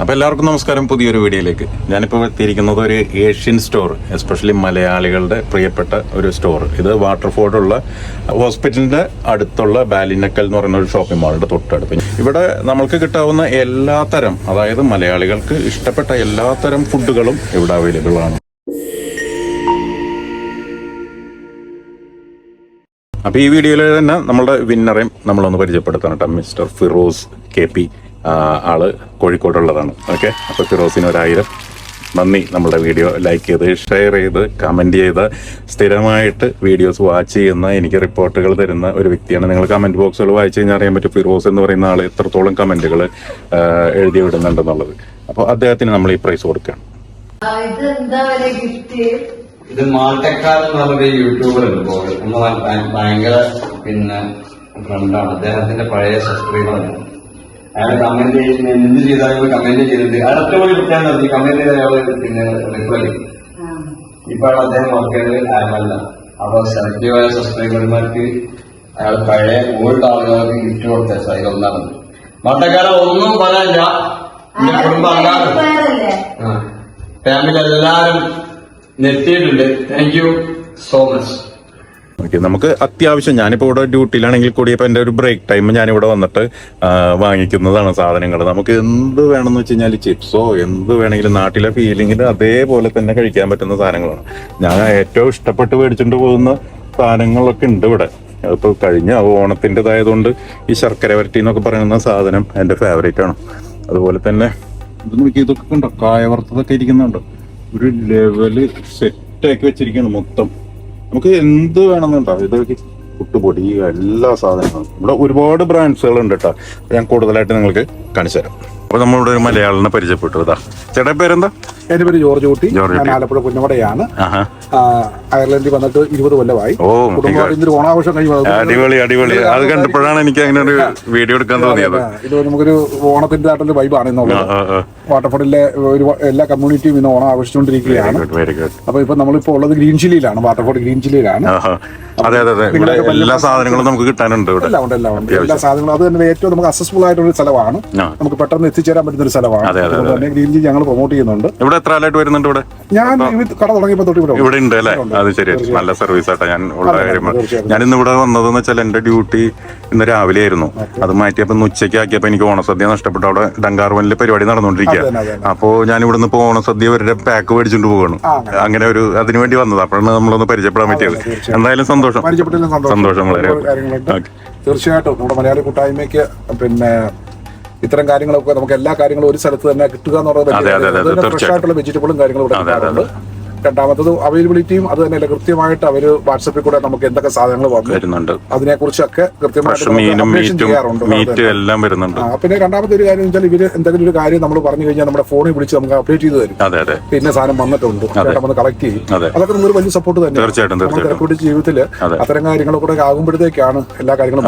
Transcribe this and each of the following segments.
അപ്പോൾ എല്ലാവർക്കും നമസ്കാരം. പുതിയൊരു വീഡിയോയിലേക്ക്. ഞാനിപ്പോൾ എത്തിയിരിക്കുന്നത് ഒരു ഏഷ്യൻ സ്റ്റോർ എസ്പെഷ്യലി മലയാളികളുടെ പ്രിയപ്പെട്ട ഒരു സ്റ്റോർ. ഇത് വാട്ടർഫോർഡുള്ള ഹോസ്പിറ്റലിന്റെ അടുത്തുള്ള ബാലിനക്കൽ എന്ന് പറയുന്ന ഒരു ഷോപ്പിംഗ് മാളിന്റെ തൊട്ടടുത്ത്. ഇവിടെ നമ്മൾക്ക് കിട്ടാവുന്ന എല്ലാ തരം അതായത് മലയാളികൾക്ക് ഇഷ്ടപ്പെട്ട എല്ലാ തരം ഫുഡുകളും ഇവിടെ അവൈലബിൾ ആണ്. അപ്പോൾ ഈ വീഡിയോയിൽ തന്നെ നമ്മളുടെ വിന്നറേയും നമ്മളൊന്ന് പരിചയപ്പെടുത്തണം കേട്ടോ. Mister Firoz K P. ആൾ കോഴിക്കോടുള്ളതാണ്. ഓക്കെ അപ്പോൾ ഫിറോസിന് ഒരായിരം. നന്ദി നമ്മുടെ വീഡിയോ ലൈക്ക് ചെയ്ത് ഷെയർ ചെയ്ത് കമന്റ് ചെയ്ത് സ്ഥിരമായിട്ട് വീഡിയോസ് വാച്ച് ചെയ്യുന്ന എനിക്ക് റിപ്പോർട്ടുകൾ തരുന്ന ഒരു വ്യക്തിയാണ്. നിങ്ങൾ കമന്റ് ബോക്സുകൾ വായിച്ചു കഴിഞ്ഞാൽ അറിയാൻ പറ്റും ഫിറോസ് എന്ന് പറയുന്ന ആൾ എത്രത്തോളം കമന്റുകൾ എഴുതി വിടുന്നുണ്ടെന്നുള്ളത് അപ്പോൾ അദ്ദേഹത്തിന് നമ്മൾ ഈ പ്രൈസ് കൊടുക്കുകയാണ്. ഇത് മാട്ടക്കാരൻ എന്ന് പറഞ്ഞൊരു യൂട്യൂബർ ഉണ്ട്. ഭയങ്കര പിന്നെ ഫ്രണ്ടാണ് അദ്ദേഹത്തിന്റെ പഴയ സബ്സ്ക്രൈബറാണ് അയാൾ കമന്റ് എന്ത് ചെയ്താലും കമന്റ് ചെയ്തിട്ട് അയാൾ ഒറ്റ മണി വിട്ടാൽ നടത്തി കമന്റ് ചെയ്ത അയാൾ പിന്നെ റിപ്ലൈ അയാൾ അദ്ദേഹം ഓർക്കേണ്ടത് അയാളല്ല. അപ്പൊ സെലക്ടീവായ സബ്സ്ക്രൈബർമാർക്ക് അയാൾ പഴയ ഓൾഡ് ആളുകൾക്ക് ഗിഫ്റ്റ് കൊടുത്ത. സൈഡ് ഒന്നാണ് മാട്ടക്കാരൻ ഒന്നും പറയാനില്ല എന്റെ കുടുംബം ഫാമിലി എല്ലാരും നെത്തിയിട്ടുണ്ട് thank you so much okay നമുക്ക് അത്യാവശ്യം ഞാനിപ്പോൾ ഇവിടെ ഡ്യൂട്ടിയിലാണെങ്കിൽ കൂടി ഇപ്പോൾ എന്റെ ഒരു ബ്രേക്ക് ടൈം ഞാനിവിടെ വന്നിട്ട് വാങ്ങിക്കുന്നതാണ് സാധനങ്ങൾ. നമുക്ക് എന്ത് വേണമെന്ന് വെച്ച് കഴിഞ്ഞാൽ ചിപ്സോ എന്ത് വേണമെങ്കിലും നാട്ടിലെ ഫീലിങ്ങിൽ അതേപോലെ തന്നെ കഴിക്കാൻ പറ്റുന്ന സാധനങ്ങളാണ്. ഞാൻ ഏറ്റവും ഇഷ്ടപ്പെട്ട് മേടിച്ചുകൊണ്ട് പോകുന്ന സാധനങ്ങളൊക്കെ ഉണ്ട് ഇവിടെ. ഇപ്പോൾ കഴിഞ്ഞ ഓണത്തിന്റെതായതുകൊണ്ട് ഈ ശർക്കര വരട്ടി എന്നൊക്കെ പറയുന്ന സാധനം എന്റെ ഫേവറേറ്റ് ആണ്. അതുപോലെ തന്നെ ഇത് നോക്കി ഇതൊക്കെ ഉണ്ടോ കായ വറുത്തതൊക്കെ ഇരിക്കുന്നുണ്ടോ. ഒരു ലെവൽ സെറ്റാക്കി വെച്ചിരിക്കുകയാണ് മൊത്തം. നമുക്ക് എന്ത് വേണമെന്നുണ്ടോ ഇതൊക്കെ പുട്ടുപൊടി എല്ലാ സാധനങ്ങളും. ഇവിടെ ഒരുപാട് ബ്രാൻഡ്സുകൾ ഉണ്ട് കേട്ടോ ഞാൻ കൂടുതലായിട്ട് നിങ്ങൾക്ക് കാണിച്ചു തരാം അപ്പൊ നമ്മളിവിടെ ഒരു മലയാളിനെ പരിചയപ്പെട്ടു. ഇതാ. ചേട്ടാ പേരെന്താ? എന്റെ പേര് ജോർജ് കുട്ടി. ഞാൻ ആലപ്പുഴ കുഞ്ഞമടയാണ് അയർലൻഡിൽ വന്നിട്ട് ഇരുപത് കൊല്ലമായി. ഇന്നൊരു ഓണാഘോഷം കഴിഞ്ഞു. അടിപൊളി അടിപൊളി. അത് കണ്ടപ്പോഴാണ് എനിക്ക് അങ്ങനെ ഒരു വീഡിയോ എടുക്കാൻ തോന്നിയത്. ഇത് നമുക്കൊരു ഓണത്തിന്റെ ആയിട്ടൊരു വൈബാണ് എന്നുള്ളത് വാട്ടർഫോർഡിലെ ഒരു എല്ലാ കമ്മ്യൂണിറ്റിയും ഇന്ന് ഓണം ആഘോഷിച്ചുകൊണ്ടിരിക്കുകയാണ്. അപ്പൊ ഇപ്പൊ നമ്മളിപ്പോ ഉള്ളത് ഗ്രീൻ ചില്ലിയിലാണ്. വാട്ടർഫോർഡ് ഗ്രീൻ ചില്ലിയിലാണ്. അതെ അതെ അതെ. എല്ലാ സാധനങ്ങളും നമുക്ക് കിട്ടാനുണ്ട് ഇവിടെ. എല്ലാം ഉണ്ട് എല്ലാം ഉണ്ട്. എല്ലാ സാധനങ്ങളും. അത് തന്നെ ഏറ്റവും നമുക്ക് അസസ്ഫുൾ ആയിട്ടുള്ള സ്ഥലമാണ്. നമുക്ക് പെട്ടെന്ന് എത്തിച്ചേരാൻ പറ്റുന്ന ഒരു സ്ഥലമാണ്. അതുകൊണ്ട് തന്നെ ഗ്രീൻ ജി ഞങ്ങൾ പ്രൊമോട്ട് ചെയ്യുന്നുണ്ട്. ഇവിടെ എത്ര ആളായിട്ട് വരുന്നുണ്ട് ഇവിടെ? ഞാൻ ഈ കട തുടങ്ങിയപ്പോൾ തൊട്ട് ഇവിടെ ഉണ്ട്. ഇവിടെ ഉണ്ട് അല്ലേ അത് ശരി നല്ല സർവീസ് ആട്ടാ. ഞാൻ ഉള്ള കാര്യം. ഞാൻ ഇന്ന് ഇവിടെ വന്നതെന്ന് വെച്ചാൽ എന്റെ ഡ്യൂട്ടി ഇന്ന് രാവിലെ ആയിരുന്നു. അത് മാറ്റിയപ്പോൾ ഇന്ന് ഉച്ചയ്ക്ക് ആക്കിയപ്പോ എനിക്ക് ഓണസദ്യ നഷ്ടപ്പെട്ടു. അവിടെ ഡങ്കാർവനിൽ പരിപാടി നടന്നുകൊണ്ടിരിക്കുക അതന്നെ. ഞാൻ ഇവിടെ നിന്ന് ഇപ്പോൾ ഓണസദ്യ ഇവരുടെ പാക്ക് മേടിച്ചുകൊണ്ട് പോവാണ്. അങ്ങനെ. ഒരു അതിനു വേണ്ടി വന്നത്. അപ്പോഴാണ് നമ്മളൊന്ന് പരിചയപ്പെടാൻ പറ്റിയത്. എന്തായാലും സന്തോഷം. സന്തോഷം. വളരെ. തീർച്ചയായിട്ടും. നമ്മുടെ മലയാളി കൂട്ടായ്മയ്ക്ക് പിന്നെ ഇത്തരം കാര്യങ്ങളൊക്കെ നമുക്ക് എല്ലാ കാര്യങ്ങളും ഒരു സ്ഥലത്ത് തന്നെ കിട്ടുക എന്ന് പറയുന്നത് ഫ്രഷ് ആയിട്ടുള്ള വെജിറ്റബിളും കാര്യങ്ങളും ഇവിടെ കിട്ടാറുണ്ട് രണ്ടാമത്തത് അവൈലബിലിറ്റിയും അത് തന്നെയല്ല കൃത്യമായിട്ട് അവർ വാട്സപ്പിൽ കൂടെ നമുക്ക് എന്തൊക്കെ സാധനങ്ങൾ വരുന്നുണ്ട്. അതിനെ കുറിച്ചൊക്കെ കൃത്യമായിട്ട് എല്ലാം വരുന്നുണ്ട്. പിന്നെ രണ്ടാമത്തെ ഒരു കാര്യം വെച്ചാൽ ഇവർ എന്തെങ്കിലും ഒരു കാര്യം നമ്മൾ പറഞ്ഞു കഴിഞ്ഞാൽ നമ്മുടെ ഫോണിൽ വിളിച്ച് നമുക്ക് അപ്ഡേറ്റ് ചെയ്ത് തരും. അതെ അതെ. പിന്നെ സാധനം വന്നിട്ടുണ്ട്. വന്ന് കളക്ട് ചെയ്യും. അതെ. അതൊക്കെ നമ്മൾ വലിയ സപ്പോർട്ട് തന്നെ തീർച്ചയായിട്ടും, ജീവിതത്തിൽ തിരക്കൂടി ജീവിതത്തിൽ അതെ. അത്തരം കാര്യങ്ങളൊക്കെ ആകുമ്പോഴത്തേക്കാണ് എല്ലാ കാര്യങ്ങളും.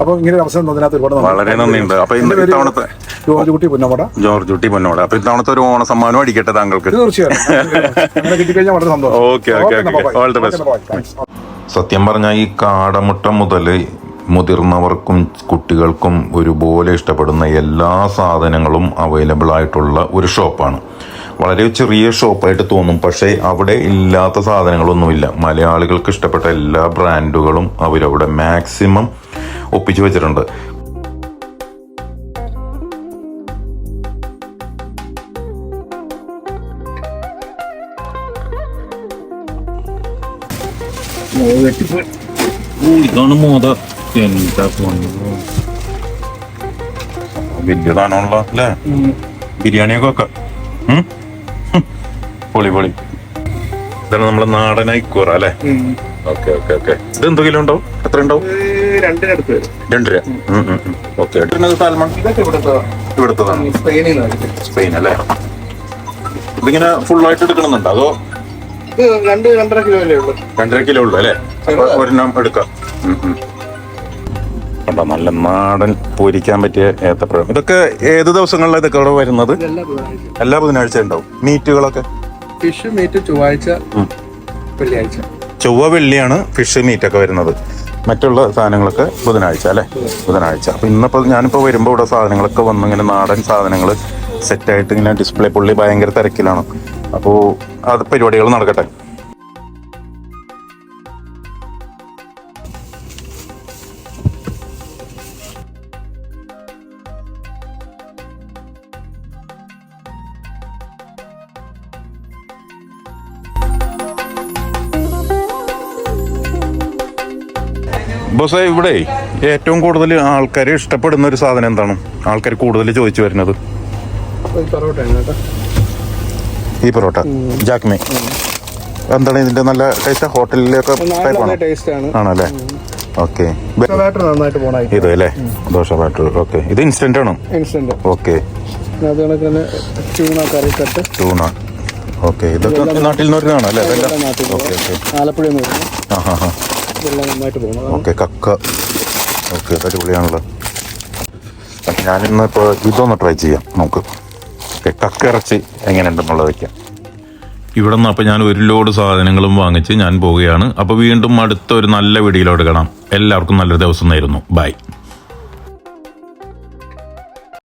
അപ്പൊ ഇങ്ങനെ ഒരു അവസരം തന്നതിനകത്ത് ഒരുപാട്. വളരെ നന്ദിയുണ്ട്. അപ്പൊ ഇത്തവണത്തെ ജോർജ് കുട്ടി പുന്നമട. ജോർജ് കുട്ടി പൊന്നോട് അപ്പൊ ഇത്തവണത്തെ ഒരു ഓണ സമ്മാനം അടിക്കട്ടെ താങ്കൾക്ക്? തീർച്ചയായും അങ്ങനെ കിട്ടിക്കഴിഞ്ഞാൽ വളരെ സന്തോഷം. Okay okay. All the best. സത്യം പറഞ്ഞാൽ ഈ കാടമുട്ട മുതൽ മുതിർന്നവർക്കും കുട്ടികൾക്കും ഒരുപോലെ ഇഷ്ടപ്പെടുന്ന എല്ലാ സാധനങ്ങളും അവൈലബിൾ ആയിട്ടുള്ള ഒരു ഷോപ്പാണ്. വളരെ ചെറിയ ഷോപ്പായിട്ട് തോന്നും പക്ഷേ അവിടെ ഇല്ലാത്ത സാധനങ്ങളൊന്നുമില്ല. മലയാളികൾക്ക് ഇഷ്ടപ്പെട്ട എല്ലാ ബ്രാൻഡുകളും അവരവിടെ മാക്സിമം ഒപ്പിച്ചു വെച്ചിട്ടുണ്ട്. ഇതാണ് മോത. എന്താ വലിയതാണല്ലോ അല്ലേ? ബിരിയാണിയൊക്കെ. പൊളി പൊളി. ഇതാണ് നമ്മളെ നാടൻ ഐക്കൂറ അല്ലേ? Okay okay okay. ഇത് എന്തോ കിലോ ഉണ്ടാവും? എത്ര ഉണ്ടാവും? രണ്ടിനടുത്ത് വരും. രണ്ട് രൂപ ഓക്കെ. സാൽമൺ? ഇവിടുത്തതാണ്. സ്പെയിൻ അല്ലേ? ഇതിങ്ങനെ ഫുൾ ആയിട്ട് എടുക്കണമെന്നുണ്ടോ? അതോ ഇത് രണ്ട് രണ്ടര കിലോ അല്ലേ ഉള്ളൂ. രണ്ടര കിലോ ഉള്ളു അല്ലേ? അപ്പൊ ഒരെണ്ണം എടുക്കാം. കണ്ടോ നല്ല നാടൻ പൂരിക്കാൻ പറ്റിയ ഏത്തപ്പഴം. ഇതൊക്കെ ഏത് ദിവസങ്ങളിലാണ് ഇതൊക്കെ ഇവിടെ വരുന്നത്? എല്ലാ ബുധനാഴ്ച ഉണ്ടാവും. മീറ്റുകളൊക്കെ? ഫിഷ് മീറ്റ് ചൊവ്വാഴ്ച. വെള്ളിയാഴ്ച. ചൊവ്വ വെള്ളിയാണ് ഫിഷ് മീറ്റ് ഒക്കെ വരുന്നത്. മറ്റുള്ള സാധനങ്ങളൊക്കെ ബുധനാഴ്ച അല്ലേ? ബുധനാഴ്ച. അപ്പൊ ഇന്നിപ്പോ ഞാനിപ്പോ വരുമ്പോ ഇവിടെ സാധനങ്ങളൊക്കെ വന്ന് ഇങ്ങനെ നാടൻ സാധനങ്ങൾ സെറ്റായിട്ട് ഇങ്ങനെ ഡിസ്പ്ലേ പുള്ളി ഭയങ്കര തിരക്കിലാണ്. അപ്പോൾ അത് പരിപാടികൾ നടക്കട്ടെ. ബോസേ ഇവിടെ ഏറ്റവും കൂടുതൽ ആൾക്കാർ ഇഷ്ടപ്പെടുന്ന ഒരു സാധനം എന്താണ്? ആൾക്കാർ കൂടുതൽ ചോദിച്ചു വരുന്നത്. ഈ പൊറോട്ട. ജാക്മി. എന്താണ് ഇതിന്റെ നല്ല ടേസ്റ്റ് ഹോട്ടലിലൊക്കെ ആണോ? ആണല്ലേ? ഓക്കെ. ഇത് അല്ലേ? Dosa batter okay. ഇത് ഇൻസ്റ്റന്റ് ആണോ? Instant okay. അത് തന്നെ കറി കട്ട് ഓക്കെ. ഇതൊക്കെ നാട്ടിൽ നിന്ന് വരുന്നതാണ് അല്ലേ ഓക്കെ ഓക്കെ. ആലപ്പുഴ എന്ന് പറയുന്നത് ആ ഹാ ഹാ ഇതെല്ലാം ഓക്കെ കക്ക. ഓക്കെ അടിപൊളിയാണല്ലോ. ഞാനിന്ന് ഇപ്പോൾ ഇതൊന്ന് ട്രൈ ചെയ്യാം. നമുക്ക് ഓക്കെ കക്കിറച്ചി എങ്ങനെയുണ്ടെന്നുള്ളത് വയ്ക്കാം ഇവിടെ നിന്ന് അപ്പോൾ ഞാൻ ഒരു ലോഡ് സാധനങ്ങളും വാങ്ങിച്ച് ഞാൻ പോവുകയാണ്. അപ്പോൾ വീണ്ടും അടുത്ത ഒരു നല്ല വീഡിയോയിലോട് കാണാം. എല്ലാവർക്കും നല്ലൊരു ദിവസം നേരുന്നു. ബൈ